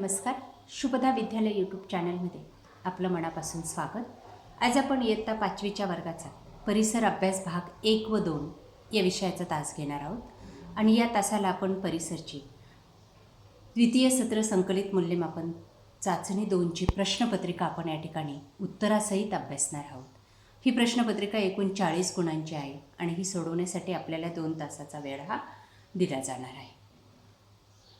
नमस्कार. शुभदा विद्यालय यूट्यूब चॅनलमध्ये आपलं मनापासून स्वागत. आज आपण इयत्ता पाचवीच्या वर्गाचा परिसर अभ्यास भाग एक व दोन या विषयाचा तास घेणार आहोत. आणि या तासाला आपण परिसरची द्वितीय सत्र संकलित मूल्यमापन चाचणी दोनची प्रश्नपत्रिका आपण या ठिकाणी उत्तरासहित अभ्यासणार आहोत. ही प्रश्नपत्रिका एकूण चाळीस गुणांची आहे आणि ही सोडवण्यासाठी आपल्याला दोन तासाचा वेळ हा दिला जाणार आहे.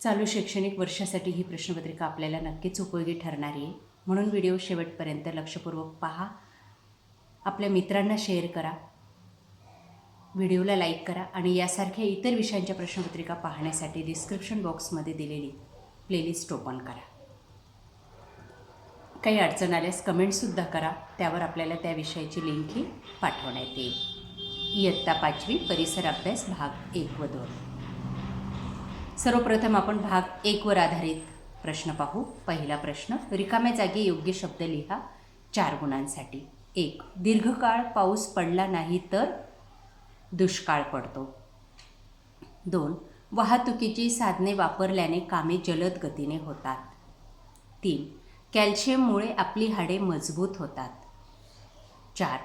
चालू शैक्षणिक वर्षासाठी ही प्रश्नपत्रिका आपल्याला नक्कीच उपयोगी ठरणारी आहे. म्हणून व्हिडिओ शेवटपर्यंत लक्षपूर्वक पहा. आपल्या मित्रांना शेअर करा. व्हिडिओला लाईक करा आणि यासारख्या इतर विषयांच्या प्रश्नपत्रिका पाहण्यासाठी डिस्क्रिप्शन बॉक्समध्ये दिलेली प्लेलिस्ट ओपन करा. काही अडचण आल्यास कमेंटसुद्धा करा. त्यावर आपल्याला त्या विषयाची लिंकही पाठवण्यात येईल. इयत्ता पाचवी परिसर अभ्यास भाग एक व दोन. सर्वप्रथम आपण भाग एकवर आधारित प्रश्न पाहू. पहिला प्रश्न रिकाम्या जागी योग्य शब्द लिहा चार गुणांसाठी. एक दीर्घकाळ पाऊस पडला नाही तर दुष्काळ पडतो. दोन वाहतुकीची साधने वापरल्याने कामे जलद गतीने होतात. तीन कॅल्शियममुळे आपली हाडे मजबूत होतात. चार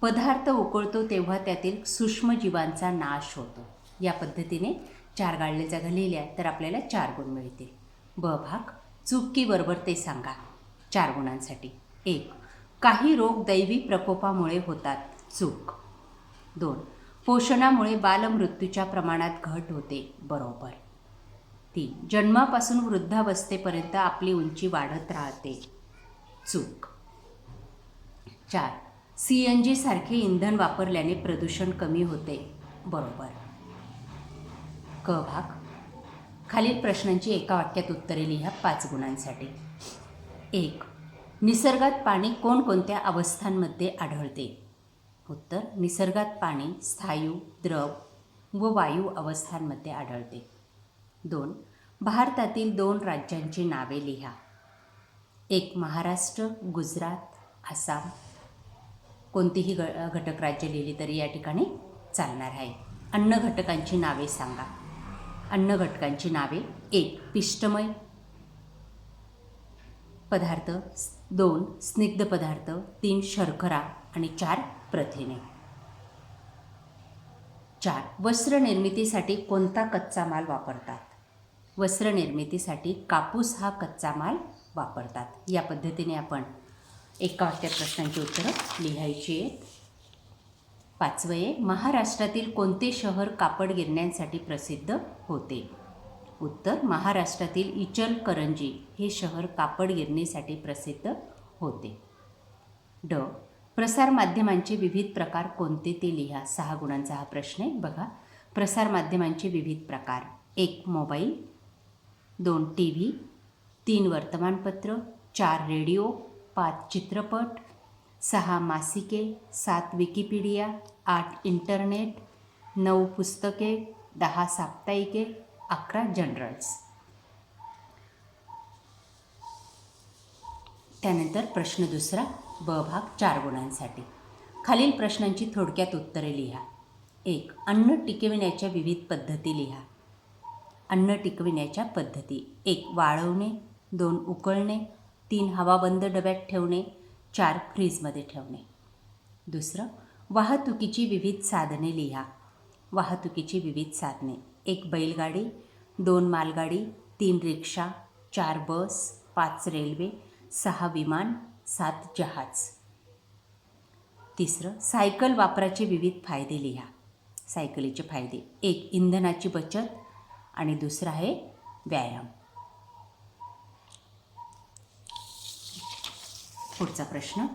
पदार्थ उकळतो तेव्हा त्यातील सूक्ष्मजीवांचा नाश होतो. या पद्धतीने चार गाळले जागा तर आपल्याला चार गुण मिळतील. ब भाग चूक की बरोबर ते सांगा. चार गुणांसाठी. एक काही रोग दैवी प्रकोपामुळे होतात. चूक. दोन पोषणामुळे बालमृत्यूच्या प्रमाणात घट होते. बरोबर. तीन जन्मापासून वृद्धावस्थेपर्यंत आपली उंची वाढत राहते. चूक. चार सी एन जीसारखे इंधन वापरल्याने प्रदूषण कमी होते. बरोबर. क भाग. खालील प्रश्नांची एका वाक्यात उत्तरे लिहा पाच गुणांसाठी. एक निसर्गात पाणी कोणकोणत्या अवस्थांमध्ये आढळते? उत्तर निसर्गात पाणी स्थायू द्रव व वायू अवस्थांमध्ये आढळते. दोन भारतातील दोन राज्यांची नावे लिहा. एक महाराष्ट्र गुजरात आसाम. कोणतीही ग घटक राज्य लिहिली तरी या ठिकाणी चालणार आहे. अन्न घटकांची नावे सांगा. अन्न घटकांची नावे? एक पिष्टमय पदार्थ दोन स्निग्ध पदार्थ तीन शर्करा आणि चार प्रथिने. चार वस्त्र निर्मितीसाठी कोणता कच्चा माल वापरतात? वस्त्र निर्मितीसाठी कापूस हा कच्चा माल वापरतात. या पद्धतीने आपण एका प्रश्नांची उत्तरं लिहायची आहेत. पाचवे महाराष्ट्रातील कोणते शहर कापड गिरण्यांसाठी प्रसिद्ध होते? उत्तर महाराष्ट्रातील इचलकरंजी हे शहर कापड गिरणीसाठी प्रसिद्ध होते. ड. प्रसारमाध्यमांचे विविध प्रकार कोणते ते लिहा. सहा गुणांचा हा प्रश्न आहे. बघा. प्रसारमाध्यमांचे विविध प्रकार. एक मोबाईल. दोन टी व्ही तीन वर्तमानपत्र. चार रेडिओ. पाच चित्रपट. सहा मासिके सात विकिपीडिया आठ इंटरनेट नऊ पुस्तके दहा साप्ताहिके अकरा जनरल्स. त्यानंतर प्रश्न दुसरा ब भाग चार गुणांसाठी. खालील प्रश्नांची थोडक्यात उत्तरे लिहा. एक अन्न टिकविण्याच्या विविध पद्धती लिहा. अन्न टिकविण्याच्या पद्धती. एक वाळवणे. दोन उकळणे. तीन हवाबंद डब्यात ठेवणे. चार फ्रीजमध्ये ठेवणे. दुसरं वाहतुकीची विविध साधने लिहा. वाहतुकीची विविध साधने. एक बैलगाडी दोन मालगाडी तीन रिक्षा चार बस पाच रेल्वे सहा विमान सात जहाज. तिसरं सायकल वापराचे विविध फायदे लिहा. सायकलीचे फायदे. एक इंधनाची बचत. आणि दुसरा आहे व्यायाम. पुढचा प्रश्न.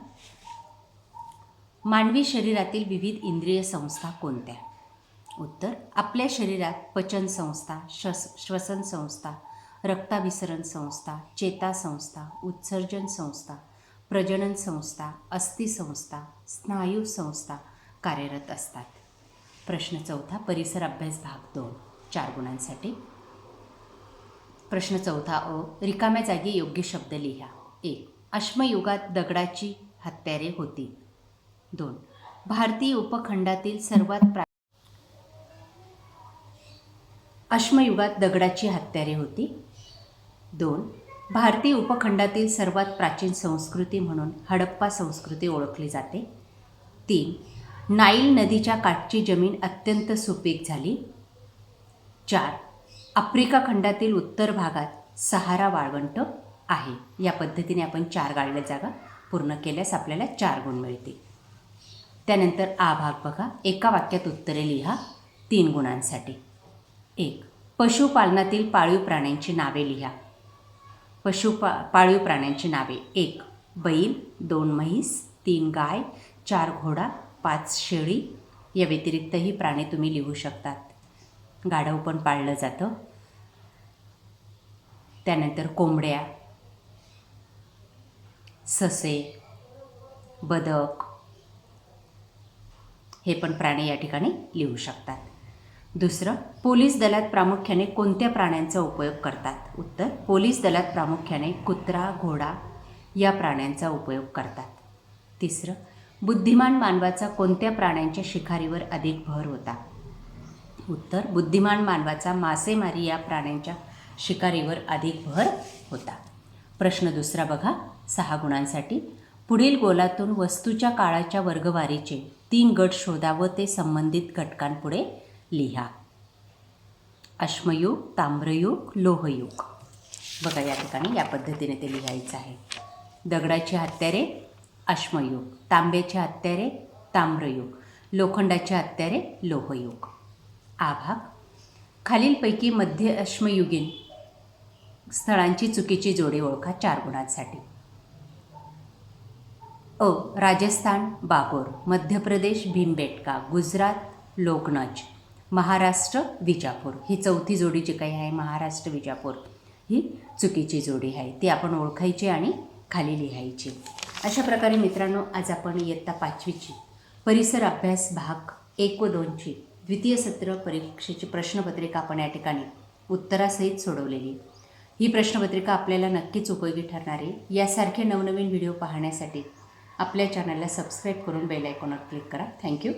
मानवी शरीरातील विविध इंद्रिय संस्था कोणत्या? उत्तर आपल्या शरीरात पचन संस्था श्वस श्वसन संस्था रक्ताभिसरण संस्था चेता संस्था उत्सर्जन संस्था प्रजनन संस्था अस्थिसंस्था स्नायू संस्था कार्यरत असतात. प्रश्न चौथा परिसर अभ्यास भाग दोन चार गुणांसाठी. प्रश्न चौथा अ रिकाम्या जागी योग्य शब्द लिहा. एक अश्मयुगात दगडाची हत्यारे होती. दोन. भारतीय उपखंडातील सर्वात प्रा अश्मयुगात दगडाची हत्यारे होती. दोन. भारतीय उपखंडातील सर्वात प्राचीन संस्कृती म्हणून हडप्पा संस्कृती ओळखली जाते. तीन. नाईल नदीच्या काठची जमीन अत्यंत सुपीक झाली. चार. आफ्रिका खंडातील उत्तर भागात सहारा वाळवंट. आहे. या पद्धतीने आपण चार गाळल्या जागा पूर्ण केल्यास आपल्याला चार गुण मिळतील. त्यानंतर आ भाग बघा. एका वाक्यात उत्तरे लिहा. तीन गुणांसाठी. एक पशुपालनातील पाळीव प्राण्यांची नावे लिहा. पशुपा पाळीव प्राण्यांची नावे. एक बैल दोन म्हैस तीन गाय चार घोडा पाच शेळी. या व्यतिरिक्तही प्राणी तुम्ही लिहू शकतात. गाढव पण पाळलं जातं. त्यानंतर कोंबड्या ससे बदक हे पण प्राणी या ठिकाणी लिहू शकतात. दुसरं पोलीस दलात प्रामुख्याने कोणत्या प्राण्यांचा उपयोग करतात? उत्तर पोलीस दलात प्रामुख्याने कुत्रा घोडा या प्राण्यांचा उपयोग करतात. तिसरं बुद्धिमान मानवाचा कोणत्या प्राण्यांच्या शिकारीवर अधिक भर होता? उत्तर बुद्धिमान मानवाचा मासेमारी या प्राण्यांच्या शिकारीवर अधिक भर होता. प्रश्न दुसरा बघा. सहा गुणांसाठी. पुढील गोलातून वस्तूच्या काळाच्या वर्गवारीचे तीन गट शोधा व ते संबंधित घटकांपुढे लिहा. अश्मयुग ताम्रयुग लोहयुग. बघा या ठिकाणी या पद्धतीने ते लिहायचं आहे. दगडाची हत्यारे अश्मयुग. तांब्याची हत्यारे ताम्रयुग. लोखंडाची हत्यारे लोहयुग. आभाग खालीलपैकी मध्य अश्मयुगीन स्थळांची चुकीची जोडी ओळखा चार गुणांसाठी. अ. राजस्थान बागोर मध्य प्रदेश भीमबेटका गुजरात लोकनच महाराष्ट्र विजापूर. ही चौथी जोडी जी काही आहे महाराष्ट्र विजापूर ही चुकीची जोडी आहे. ती आपण ओळखायची आणि खाली लिहायची. अशा प्रकारे मित्रांनो आज आपण इयत्ता पाचवीची परिसर अभ्यास भाग एक व दोनची द्वितीय सत्र परीक्षेची प्रश्नपत्रिका आपण या ठिकाणी उत्तरासहित सोडवलेली. ही प्रश्नपत्रिका आपल्याला नक्कीच उपयोगी ठरणार आहे. यासारखे नवनवीन व्हिडिओ पाहण्यासाठी आपल्या चॅनलला सबस्क्राईब करून बेल आयकॉनवर क्लिक करा. थँक्यू